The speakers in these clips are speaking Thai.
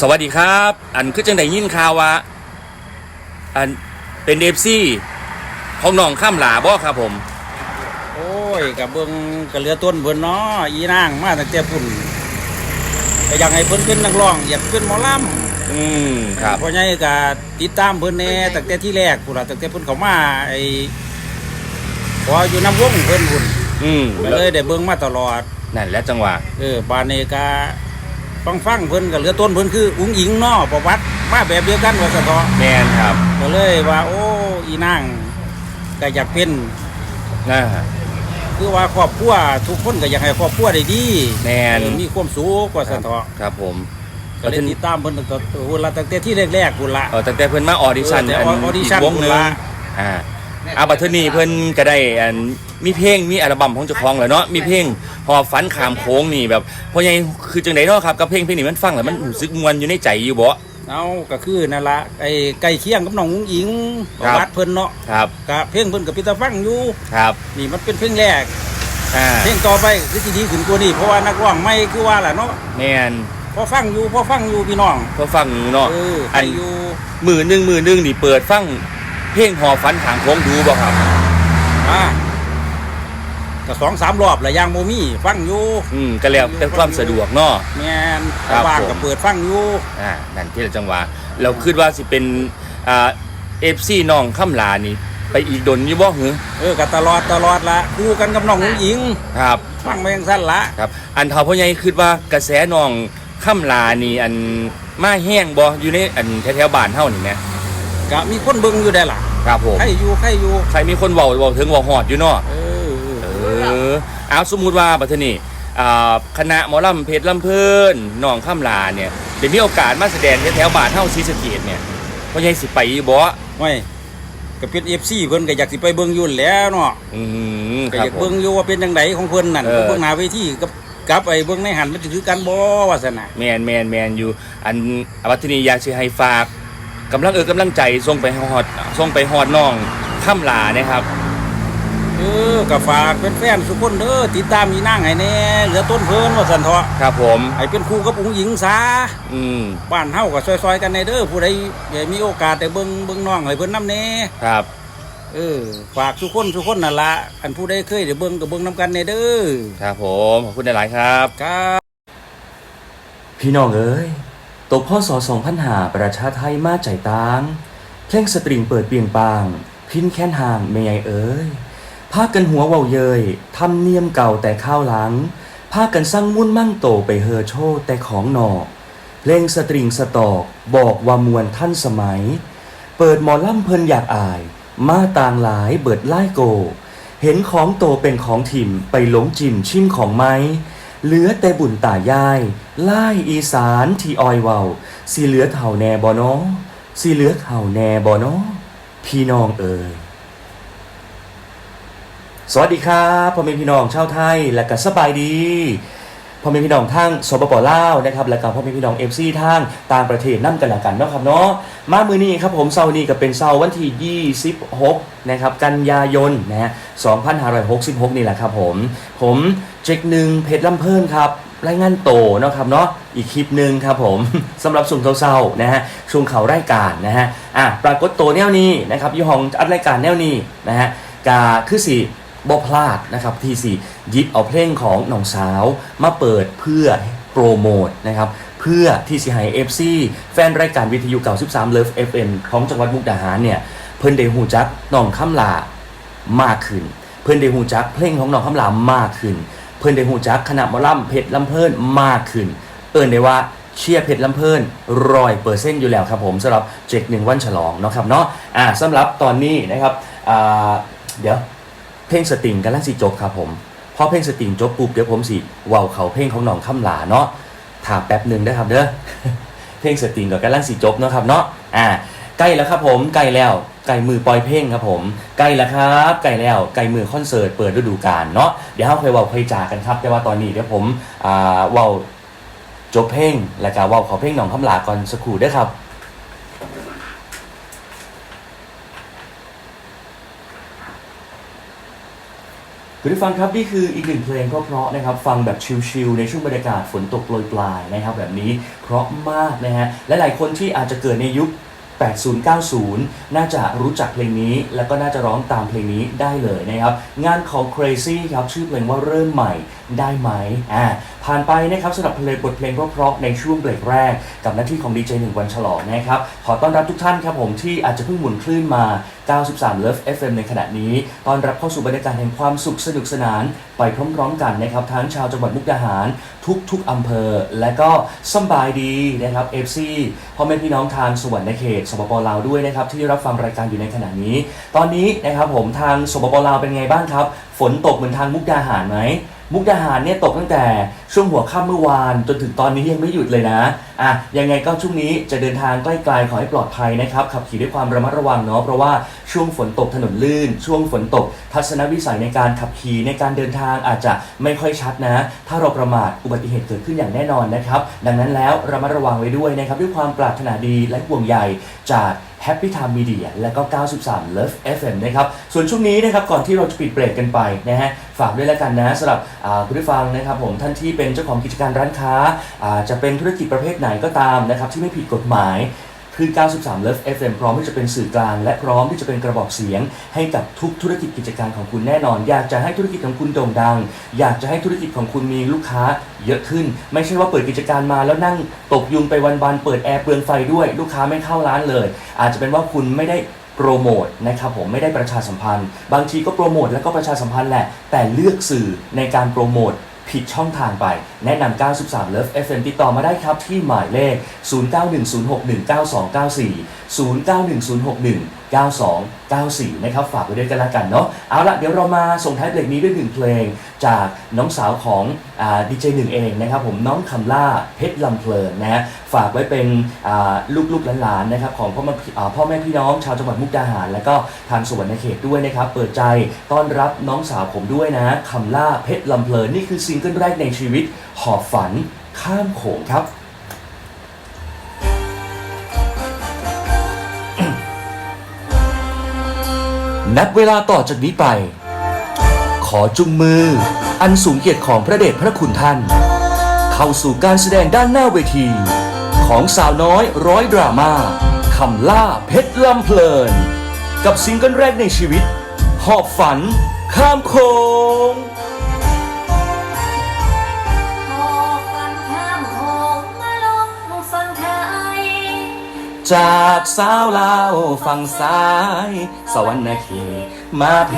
สวัสดีครับ อันคือจังไดยินข่าวว่าอันเป็นเอฟซีของน้องข้ามหลาบ่ครับผม โอ้ยกับเบิ่งกับเรือต้นเพิ่นเนาะอีนางมาตั้งแต่พุ่นก็อยากให้เพิ่นเป็นนักร้อง อยากเป็นหมอลำอืมครับเพราะงั้นก็ติดตามเพิ่นแน่ตั้งแต่ที่แรกพุ่นล่ะตั้งแต่เพิ่นเข้ามาไอ้พออยู่น้ำวงเพิ่นพุ่นอืมก็เลยได้เบิ่งมาตลอดนั่นแหละจังหวะเออบานเนกา ฟังฟังเพิ่นกับเรือต้นเพิ่นคือ อุ้งอิงเนาะประวัติมาแบบเดียวกันว่าซะเถาะแมนครับก็เลยว่าโอ้อีนางก็อยากเป็นนะคือว่าครอบครัวทุกคนก็อยากให้ครอบครัวได้ดีแม่นเออมีความสุขกว่าสันเถาะครับผมก็เลยติดตามเพิ่นตั้งแต่โอ้โหละตั้งแต่ที่แรกๆพุ่นละเออตั้งแต่เพิ่นมาออดิชั่นเออแต่อันออดิชั่นอีกวงหนึงพุ่นละอ่าอาบัตเทอร์นี่เพิ่นก็ได้อันมีเพลงมีอัลบั้มของเจ้าของแล้วเนาะมีเพลง หอบฝันขามโค้งนี่แบบเพราะไงคือจังไดเนาะครับกับเพลงเพลงนี้มันฟังแล้วมันรู้สึกมวนอยู่ในใจอยู่บ่เอาก็คือนั่นละไอ้ไก่เคียงกับน้องอุ้งอิงปครัระบวัติเพิ่นเนาะครับก็เพลงเพิ่นกับพี่ตาฟังอยู่ครับนี่มันเป็นเพลงแรกอ่าเพลงต่อไปคือสิดีขึ้นกว่านี้เพราะว่านักร้องไม่คือว่าล่ะเนาะแมนพอฟังอยู่พอฟังอยู่พี่น้องก็ฟังอยู่เนาะเอออัอันนอยู่มือหนึ่งมือหนึ่งนี่เปิดฟังเพลงหอฝันขางโค้งดูบ่ครับอ่า ก็สองสามรอบแล้วยังโมมี่ฟังอยู่อืมก็แล้วแต่ความสะดวกเนาะ แม่นครับ ว่างผมก็เปิดฟังอยู่อ่านั่นที่ละจังหวะเราคิดว่าสิเป็นอ่าเอฟซีน้องข้ามลานี่ ไปอีกดนอยู่บ่หือเออก็ตลอดตลอดละคู่กันกับน้องอุ้งอิงครับ ฟังไปยังสั้นละครับ อันเท่าพ่อใหญ่คิดว่ากระแสน้องข้ามลานี่อันมาแห้งบ่อยู่ในอันแถวๆบ้านเฮานี่แหมก็มีคนเบิ่งอยู่ได้ล่ะครับผมใครอยู่ใครอยู่ใครมีคนเว้าเว้าถึงเว้าฮอดอยู่เนาะ เออเอเอออเอาสมมุติว่าบัดเทอนี่อ่าคณะหมอลำเพชรลำเพลินน้องข้ามลาเนี่ยได้มีโอกาสมาแสดงแถวๆบ้านเฮาศรีสะเกษเนี่ยพ่อใหญ่สิไปอยู่บ่ไม่ก็เป็น FC เพิ่นก็อยากสิไปเบิ่งอยู่แหล้วเนาะอืมก็ครัอบยากผมเบิ่งอยู่ว่าเป็นจังไดของเพิ่นนั่นเออเบิ่งหน้าเวทีกับกับไอ้เบิ่งในหันมันสิคือกันบ่ว่าซั่นน่ะแมนแมนแมนอยู่อันวัฒนีอยากสิให้ฝากกำลังเออกำลังใจส่งไปฮอดส่งไปฮอดน้องข้ามลานะครับ เออก็ฝากเป็นแฟนๆทุกคนเด้อติดตามอีนางให้แน่เหลือต้นเพิ่นว่าซั่นเถาะครับผม ให้เป็นครูกับอุ้งหญิงซะอืมบ้านเฮาก็ซอยๆกันในเด้อผู้ใดได้มีโอกาสได้เบิ่งเบิ่งน้องให้เพิ่นนำแน่ครับ เออฝากทุกคนทุกคนนั่นละอันผู้ใดเคยได้เบิ่งก็เบิ่งนํกันในเด้อครับผมขอบคุณหลายๆครับ ครับพี่น้องเอ้ย ตกพ่อสอสองพันหาประชาไทยมาใจตาง เพลงสตริงเปิดเปลี่ยงปาง พินแค้นห่างเมยเอ้ย พากันหัวเว้าเยยทำเนียมเก่าแต่ข้าวหลังพากันสร้างมุ่นมั่งโตไปเฮอโชแต่ของหนอเพลงสตริงสตอกบอกว่ามวลท่านสมัย เปิดหมอล่ำเพลินอยากอาย มาต่างหลายเบิดไล่โก เห็นของโตเป็นของถิ่มไปหลงจิมชิมของไม้เหลือแต่บุญตายาย ไล่อีสานที่ออยเวาสีเหลือเท่าแน่บ่นอสีเหลือเท่าแน่บ่นอพี่น้องเอ่ย สวัสดีครับพ่อแม่พี่น้องชาวไทยและก็สบายดีพ่อแม่พี่น้องทางสปปลาวนะครับและก็พ่อแม่พี่น้องเอฟซีทางต่างประเทศนั่นกันละกันเนาะครับเนาะมามือนี้ครับผมเสาร์นี้ก็เป็นเสาร์วันที่ 26 นะครับ กันยายนนะฮะ2566 นี่แหละครับผม ผมเจคหนึ่งเพจลำเพิ่นครับรายงานโตเนาะครับเนาะอีกคลิปหนึ่งครับผมสำหรับสุ่มเศร้าๆนะฮะช่วงเขารายการนะฮะอะปรากฏโตแนวนี้นะครับยู่ห้องอัดรายการแนวนี้นะฮะกาคือสี่ บพลาดนะครับที่สี่หยิบเอาเพลงของน้องสาว มาเปิดเพื่อโปรโมทนะครับเพื่อที่สิให้ FC แฟนรายการวิทยุ93 Love FM ของจังหวัดมุกดาหารเนี่ย เพิ่นได้หูจักน้องคำลามากขึ้น เพื่อนได้หูจักเพลงของน้องคำลามมากขึ้น เพื่อนได้หูจักคณะมอลำเพชรลำเพลินมากขึ้น เอินได้ว่าเชียร์เพชรลำเพลินร้อยเปอร์เซ็นต์อยู่แล้วครับผมสำหรับเจกหนึ่งวันฉลองเนาะครับเนาะอ่าสำหรับตอนนี้นะครับอ่าเดี๋ยว เพลงสตริงกันลังสิจบครับผมพอเพลงสตริงจบปุ๊บเดี๋ยวผมสิเว้าเขาเพลงของน้องคำลาเนาะถามแป๊บหนึ่งนะครับเด้อเพลงสตริงกับกันลังสิจบเนาะครับเนาะอ่าใกล้แล้วครับผมใกล้แล้วใกล้มือปล่อยเพลงครับผมใกล้แล้วครับใกล้แล้วใกล้มือคอนเสิร์ตเปิดฤดูกาลเนาะเดี๋ยวเราค่อยว้าค่อยจากันครับ แต่ว่าตอนนี้เดี๋ยวผมอ่าว้าจบเพลงแล้วก็ว้าขอเพลงหนองคำลาก่อนสักครู่ด้อครับ คุณผู้ฟังครับนี่คืออีกหนึ่งเพลงเพราะๆนะครับฟังแบบชิลๆในช่วงบรรยากาศฝนตกโปรยปลายนะครับแบบนี้เพราะมากนะฮะและหลายคนที่อาจจะเกิดในยุค 80-90 น่าจะรู้จักเพลงนี้ แล้วก็น่าจะร้องตามเพลงนี้ได้เลยนะครับ งานของ Crazy ครับชื่อเพลงว่าเริ่มใหม่ได้ไหมอ่าผ่านไปนะครับสำหรับเพลงบทเพลงเพราะๆในช่วงเบรกแรก กับหน้าที่ของดีเจหนึ่งวันฉลองนะครับขอต้อนรับทุกท่านครับผมที่อาจจะเพิ่งหมุนคลื่นมา 93 Love FM ในขณะนี้ตอนรับเข้าสู่บรรยากาศแห่งความสุขสนุกสนาน ไปพร้อมๆกันนะครับทั้งชาวจังหวัดมุกดาหาร ทุกๆอำเภอ และก็สบายดีนะครับ FC พ่อแม่พี่น้องทางสวรรค์เขตสปปลาวด้วยนะครับที่รับฟังรายการอยู่ในขณะนี้ ตอนนี้นะครับผมทางสปปลาวเป็นไงบ้างครับ ฝนตกเหมือนทางมุกดาหารไหม มุกดาหารเนี่ยตกตั้งแต่ช่วงหัวค่ำเมื่อวานจนถึงตอนนี้ยังไม่หยุดเลยนะอะยังไงก็ช่วงนี้จะเดินทางใกล้ๆขอให้ปลอดภัยนะครับขับขี่ด้วยความระมัดระวังเนาะเพราะว่าช่วงฝนตกถนนลื่น ช่วงฝนตก ทัศนวิสัยในการขับขี่ในการเดินทางอาจจะไม่ค่อยชัดนะ ถ้าเราประมาทอุบัติเหตุเกิดขึ้นอย่างแน่นอนนะครับ ดังนั้นแล้วระมัดระวังไว้ด้วยนะครับด้วยความปรารถนาดีและห่วงใยจาก Happy Time Media และก็ 93 Love FM นะครับ ส่วนช่วงนี้นะครับก่อนที่เราจะปิดเบรกกันไปนะฮะฝากด้วยแล้วกันนะสำหรับผู้ที่ฟังนะครับผมท่านที่เป็นเจ้าของกิจการร้านค้า จะเป็นธุรกิจประเภทไหนก็ตามนะครับที่ไม่ผิดกฎหมาย คลื่น93 Love FM พร้อมที่จะเป็นสื่อกลาง และพร้อมที่จะเป็นกระบอกเสียง ให้กับทุกธุรกิจกิจการของคุณแน่นอน อยากจะให้ธุรกิจของคุณโด่งดัง อยากจะให้ธุรกิจของคุณมีลูกค้าเยอะขึ้น ไม่ใช่ว่าเปิดกิจการมาแล้วนั่งตกยุงไปวันๆเปิดแอร์เปลืองไฟด้วย ลูกค้าไม่เข้าร้านเลย อาจจะเป็นว่าคุณไม่ได้โปรโมทนะครับผมไม่ได้ประชาสัมพันธ์ บางทีก็โปรโมทแล้วก็ประชาสัมพันธ์แหละ แต่เลือกสื่อในการโปรโมท ผิดช่องทางไป แนะนำ 93 Love FM ติดต่อมาได้ครับที่หมายเลข 0910619294 0910619294 นะครับ ฝากไว้ด้วยกันละกันเนาะ เอาละเดี๋ยวเรามาส่งท้ายเพลงนี้ด้วยหนึ่งเพลง จากน้องสาวของดีเจหนึ่งเองนะครับผมน้องคำล่าเพชรลำเพลินนะฝากไว้เป็นลูกๆหลานๆนะครับของพ่อแม่พี่อแม่พี่น้องชาวจังหวัดมุกดาหาร และก็ทางสวรรณเขตด้วยนะครับ เปิดใจต้อนรับน้องสาวผมด้วยนะคำล่าเพชรลำเพลินนี่คือซิงเกิลแรกในชีวิต หอบฝันข้ามโขงครับนับเวลาต่อจากนี้ไป ขอจุงมือ อันสูงเกียรติของพระเดชพระคุณท่าน เข้าสู่การแสดงด้านหน้าเวที ของสาวน้อยร้อยดราม่าคำล่าเพชรลำเพลิน กับซิงเกิลแรกในชีวิต หอบฝัน ข้ามโคงหอบฝันข้ามโขงมาลงฝั่งไทยจากสาวลาวฝั่งซ้าย สวรรณเขตมาเพ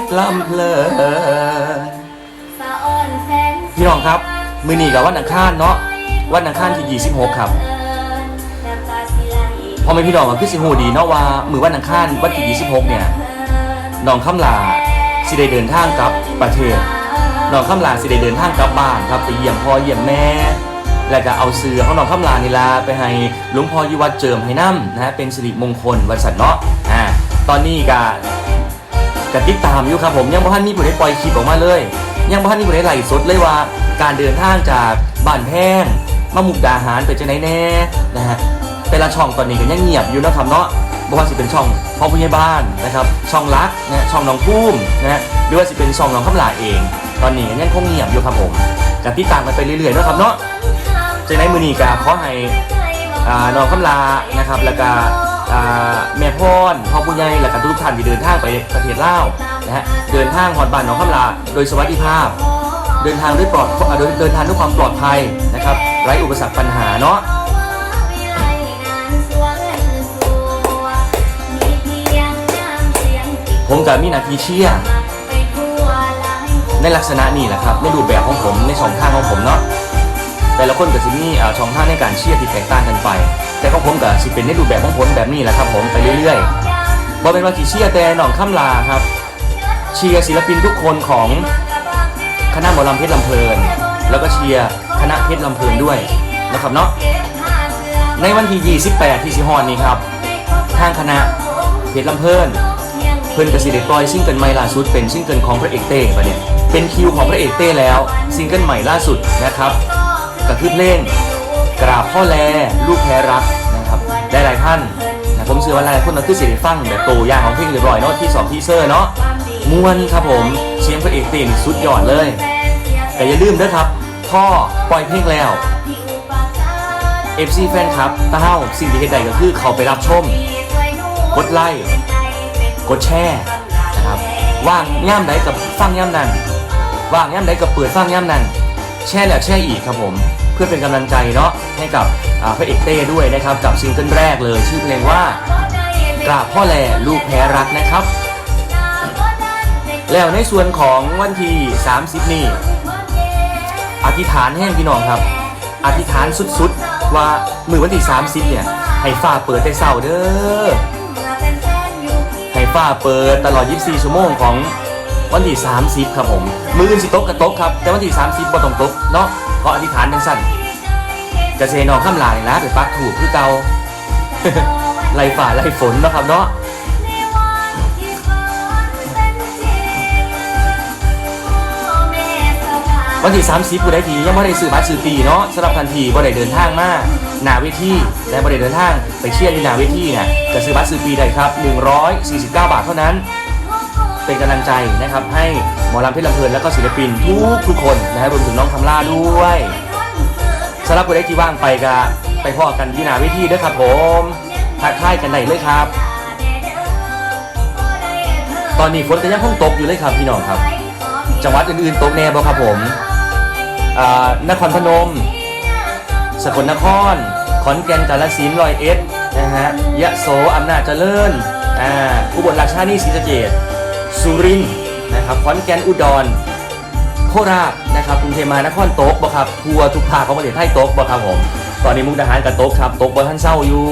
ชรลำเพลินสะอ่อนแสนพี่น้องครับ มือนีกับวันอังคารเนาะ วันอังคารที่ 26 ครับพอไม่พี่น้องก็คือสิหูดีเนาะว่ามือวันอังคารวันที่ 26 เนี่ยน้องคำลาสิได้เดินทางกลับประเทศน้องคำลาสิได้เดินทางกลับบ้านครับไปเยี่ยมพ่อเยี่ยมแม่แล้วก็เอาเสือของน้องคำลานี่ลาไปให้หลวงพ่อยุวัดเจิมให้น้ำนะฮะเป็นสิริมงคลวันสัตว์เนาะอ่าตอนนี้ก็กติดตามอยู่ครับผมยังบ่ทันมีผู้ใดปล่อยคลิปออกมาเลย ยังบ่ทันมีผู้ใดไล่สดเลยว่า การเดินทางจากบ้านแพง มามุกดาหารไปจะไหนแน่นะฮะแต่ละช่องตอนนี้ก็ยังเงียบอยู่นะครับเนาะบ่ว่าสิเป็นช่องพ่อผู้ใหญ่บ้านนะครับ ช่องรักนะช่องน้องพุ่มนะฮะหรือว่าสิเป็นช่องน้องคำลาเอง ตอนนี้ก็ยังคงเงียบอยู่ครับผมกติดตามกันไปเรื่อยๆนะครับเนาะจะในมือนี้ก็ขอให้อ่าน้องคำลานะครับ แล้วก็อ่าแม่พรพ่อผู้ใหญ่แล้วก็ทุกท่านที่เดินทางไปประเทศลาวนะฮะเดินทางหอดบ้านน้องคำลาโดยสวัสดิภาพ เดินทางด้วยปลอดเดินทางด้วยความปลอดภัยนะครับ ไร้อุปสรรคปัญหาเนาะผมกับมีนาทีเชียในลักษณะนี้แหละครับในรูปแบบของผมในช่องทางของผมเนาะแต่ละคนก็จะมีอ่าช่องทางในการเชียร์ที่แตกต่างกันไป แต่ของผมก็สิเป็นในรูปแบบของผมแบบนี้แหละครับ ผมไปเรื่อยๆบ่เป็นว่าที่เชียร์แต่หนองคำลาครับ เชียร์ศิลปินทุกคนของคณะหมอลำเพชรลำเพลิน แล้วก็เชียร์คณะเพชรลำเพลินด้วยนะครับเนาะในวันที่28 ที่สิฮอนนี้ครับ ทางคณะเพชรลำเพลินเพิ่นกสิเดปล่อยซิงเกิลใหม่ล่าสุดเป็นซิงเกิลของพระเอกเต้ปะเนี่ยเป็นคิวของพระเอกเต้แล้วซิงเกิลใหม่ล่าสุดนะครับก็คือเพลงกราบพ่อแลลูกแพ้รักนะครับได้หลายท่านนะผมเชื่อว่าหลายคนก็คือสิได้ฟังแบบโตวย่างของเพลงเรียบร้อยเนาะที่สองทีเซอร์เนาะมม่วนครับผมเสียงพระเอกเต้สุดยอดเลย แต่อย่าลืมด้วยครับพ่อปล่อยเพลงแล้ว FC แฟนครับตาเฮาสิ่งที่เฮ็ดได้ก็คือเขาไปรับชม กดไลค์กดแชร์นะครับว่างย่ามใดกับฟังย่ามนั้นว่างย่ามใดกับเปิดฟังย่ามนั้นแชร์แล้วแชร์อีกครับผมเพื่อเป็นกำลังใจเนาะให้กับอ่าพระเอกเต้ด้วยนะครับกับซิงเกิลแรกเลย ชื่อเพลงว่ากราบพ่อแลลูกแพ้รักนะครับ แล้วในส่วนของวันที่ 30 นี่ อธิษฐานแห้งพี่น้องครับ อธิษฐานสุดๆ ว่ามือวันที่30เนี่ย ให้ฟ้าเปิดแต่เศร้าเด้อให้ฟ้าเปิดตลอด 24 ชั่วโมงของวันที่30ครับผม มืออื่นสิตกกับตกครับ แต่วันที่30บ่ต้องตกเนาะเพราะอธิษฐานทั้งสั้นกระเซนองข้ามลายนะไปปักถูกคือเกาไล่ฝ่าไล่ฝนเนาะครับเนาะ วันที่30ผู้ใดทียังไม่ได้ซื้อบัตรซื้อปีเนาะสำหรับทันทีบ่ได้เดินทางมาหนาเวทีและบ่ได้เดินทางไปเชียร์ที่หนาเวทีเนี่ยจะซื้อบัตรซื้อปีได้ครับ 149 บาทเท่านั้น เป็นกำลังใจนะครับให้หมอลำเพชรลำเพลินแล้วก็ศิลปินทุกทุกคนนะครับรวมถึงน้องคำล่าด้วยสำหรับผู้ใดที่ว่างไปก็ไปพ่อกันที่หนาเวทีด้วยครับผมทักทายกันได้เลยครับ ตอนนี้ฝนก็ยังคงตกอยู่เลยครับพี่น้องครับ จังหวัดอื่นๆตกแน่บ่ครับผม นครพนม สกลนคร ขอนแก่นกาฬสินธุ์ร้อยเอ็ดนะฮะยะโสอำนาจเจริญอ่าอุบลราชธานีศรีสะเกษสุรินทร์นะครับขอนแก่นอุดรโคราชนะครับกรุงเทพมหานครโต๊กบ่ครับทัวร์ทุกภาคของประเทศไทยโต๊กบ่ครับผมตอนนี้มุกดาหารกับโต๊กครับโต๊กบ่ท่านเศร้าอยู่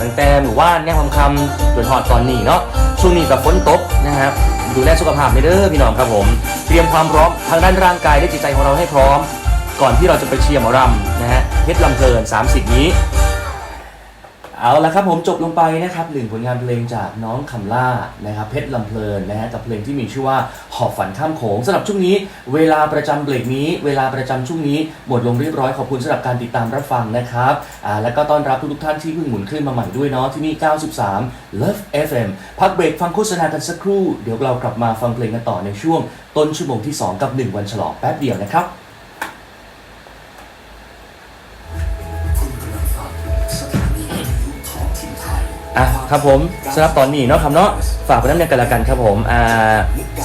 ตั้งแต่หมู่บ้านแน่คำคำจนหอดตอนนี้เนาะช่วงนี้กับฝนตกนะครับดูแลสุขภาพในเด้อพี่น้องครับผม เตรียมความพร้อมทางด้านร่างกายและจิตใจของเราให้พร้อม ก่อนที่เราจะไปเชียร์หมอรำนะฮะเพชรลำเพลิน30 นี้ เอาละครับผมจบลงไปนะครับหนึ่งผลงานเพลงจากน้องคำล่านะครับเพชรลำเพลินนะฮะกับเพลงที่มีชื่อว่าหอบฝันข้ามโขงสำหรับช่วงนี้ เวลาประจำเบรกนี้ เวลาประจำช่วงนี้หมดลงเรียบร้อยขอบคุณสำหรับการติดตามรับฟังนะครับอ่าแล้วก็ต้อนรับทุกๆท่านที่เพิ่งหมุนขึ้นมาใหม่ด้วยเนาะที่นี่ 93 Love FM พักเบรกฟังโฆษณากันสักครู่ เดี๋ยวเรากลับมาฟังเพลงกันต่อในช่วงต้นชั่วโมงที่2กับ1วันฉลองแป๊บเดียวนะครับ อะครับผมสำหรับตอนนี้เนาะครับเนาะฝากไปน้ำเนียกันละกันครับผมอ่า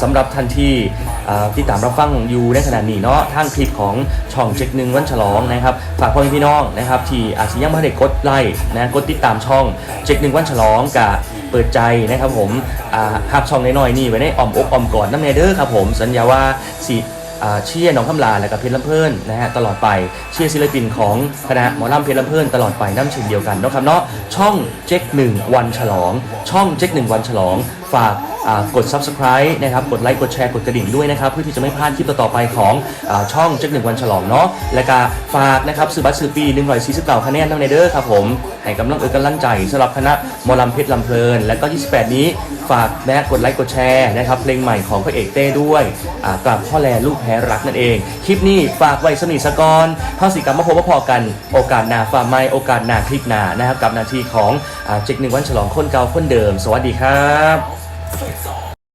สำหรับทันที่อ่าที่ตามรับฟังอยู่ในขณะนี้เนาะทางคลิปของช่องเจ็กหนึ่งวันฉลองนะครับฝากพ่อแม่พี่น้องนะครับที่อาจจะยังไม่ได้กดไลค์นะกดติดตามช่องเจ็กหนึ่งวันฉลองกับเปิดใจนะครับผมอ่าหับช่องน้อยๆนี่ไว้ในอ้อมอกอ้อมกอดน้ำเนเดอร์ครับผมสัญญาว่าสิอ่ เชียร์น้องคำลาและกับเพชรลำเพลินนะฮะตลอดไปเชียร์ศิลปินของคณะหมอลำเพชรลำเพลินตลอดไปน้ำเช่นเดียวกันนะครับเนาะช่องเจ๊กหนึ่งวันฉลอง ช่องเจ๊กหนึ่งวันฉลอง ฝาก กด subscribe นะครับกดไลค์กดแชร์กดกระดิ่งด้วยนะครับเพื่อที่จะไม่พลาดคลิปต่อๆไปของอาช่องเจ๊กหนึ่งวันฉลองเนาะและก็ฝากนะครับซื้อบัตรซื้อปีหนึ่งร้อยสี่สิบเก้าคะแนนทั้งในเด้อครับผมให้กำลังเออกำลังใจสำหรับคณะหมอลำเพชรลำเพลิน และก็ 28 นี้ฝากแม่กดไลค์กดแชร์นะครับเพลงใหม่ของพระเอกเต้ด้วยอ่ากลับพ่อแลลูกแพ้รักนั่นเอง คลิปนี้ฝากไว้สนิทสกรเท่าสิกรรมมาพบมาพอกันโอกาสหนาฝ่าไม่โอกาสหนาคลิปหนานะครับกับนาทีของอ่าเจ็กหนึ่งวันฉลองคนเก่าคนเดิม สวัสดีครับ Fix.